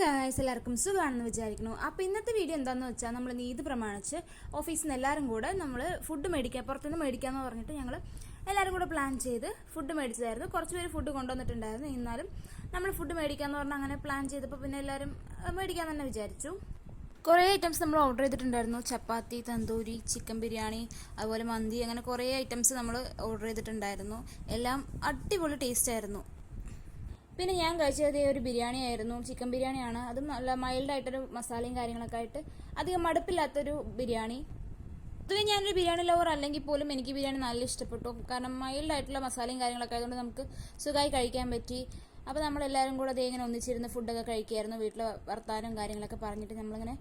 Guys എല്ലാവർക്കും സുഖമാണെന്ന് വിചാരിക്കുന്നു. അപ്പോൾ ഇന്നത്തെ വീഡിയോ എന്താണെന്ന് വെച്ചാൽ നമ്മൾ നീത് പ്രമാണിച്ച് ഓഫീസിൽ നിന്ന് എല്ലാവരും കൂടെ നമ്മൾ ഫുഡ് മേടിക്കാൻ പുറത്തുനിന്ന് മേടിക്കാമെന്ന് പറഞ്ഞിട്ട് ഞങ്ങൾ എല്ലാവരും കൂടെ പ്ലാൻ ചെയ്ത് ഫുഡ് മേടിച്ചതായിരുന്നു. കുറച്ച് പേര് ഫുഡ് കൊണ്ടുവന്നിട്ടുണ്ടായിരുന്നു. എന്നാലും നമ്മൾ ഫുഡ് മേടിക്കാമെന്ന് പറഞ്ഞാൽ അങ്ങനെ പ്ലാൻ ചെയ്തപ്പോൾ പിന്നെ എല്ലാവരും മേടിക്കാൻ തന്നെ വിചാരിച്ചു. കുറേ ഐറ്റംസ് നമ്മൾ ഓർഡർ ചെയ്തിട്ടുണ്ടായിരുന്നു. ചപ്പാത്തി തന്തൂരി ചിക്കൻ ബിരിയാണി അതുപോലെ മന്തി അങ്ങനെ കുറേ ഐറ്റംസ് നമ്മൾ ഓർഡർ ചെയ്തിട്ടുണ്ടായിരുന്നു. എല്ലാം അടിപൊളി ടേസ്റ്റ് ആയിരുന്നു. പിന്നെ ഞാൻ കഴിച്ചത് ഒരു ബിരിയാണി ആയിരുന്നു. ചിക്കൻ ബിരിയാണിയാണ് അതും നല്ല മൈൽഡായിട്ടൊരു മസാലയും കാര്യങ്ങളൊക്കെ ആയിട്ട് അധികം മടുപ്പില്ലാത്തൊരു ബിരിയാണി. പൊതുവെ ഞാനൊരു ബിരിയാണി ലവർ അല്ലെങ്കിൽ പോലും എനിക്ക് ബിരിയാണി നല്ല ഇഷ്ടപ്പെട്ടു. കാരണം മൈൽഡ് ആയിട്ടുള്ള മസാലയും കാര്യങ്ങളൊക്കെ ആയതുകൊണ്ട് നമുക്ക് സുഖമായി കഴിക്കാൻ പറ്റി. അപ്പോൾ നമ്മളെല്ലാവരും കൂടെ അതേ ഇങ്ങനെ ഒന്നിച്ചിരുന്ന് ഫുഡൊക്കെ കഴിക്കുമായിരുന്നു വീട്ടിൽ വർത്താനവും കാര്യങ്ങളൊക്കെ പറഞ്ഞിട്ട് നമ്മളിങ്ങനെ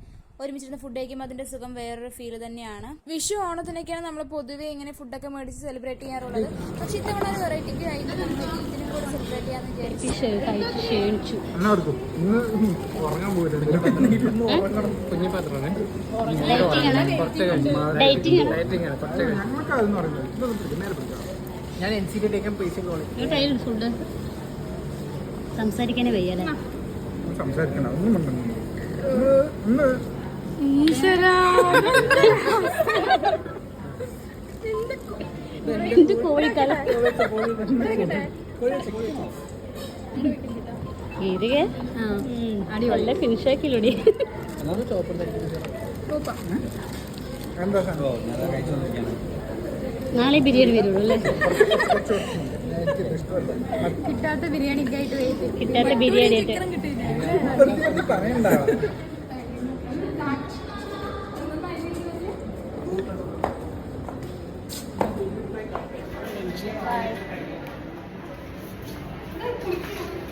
ഒരുമിച്ചിരുന്ന് ഫുഡ് കഴിക്കുമ്പോൾ അതിന്റെ സുഖം വേറൊരു ഫീൽ തന്നെയാണ്. വിഷു ഓണത്തിനൊക്കെയാണ് നമ്മൾ പൊതുവേ ഇങ്ങനെ ഫുഡൊക്കെ മേടിച്ച് സെലിബ്രേറ്റ് ചെയ്യാറുള്ളത്. പക്ഷെ ഇത്തവണ ഒരു വെറൈറ്റിക്ക് ആയിട്ട് ഇതിനും കൂടെ സെലിബ്രേറ്റ് വിചാരിച്ചു. ഞാൻ എൻ സി ടി ടേക്കാൻ പൈസ ഫുഡ് സംസാരിക്കാനേ വയ്യല്ലേ? സംസാരിക്കണം. ഒന്നും ഇന്ന് ഇരികെ നല്ല ഫിനിഷ് ആക്കിയില്ലൂടി. എന്താ സംഭവം നാളെ ബിരിയാണി വരുള്ളൂ അല്ലേ? കിട്ടാത്ത ബിരിയാണിക്കായിട്ട് വെയിറ്റ് കിട്ടാത്ത ബിരിയാണി ആയിട്ട്. 何これ?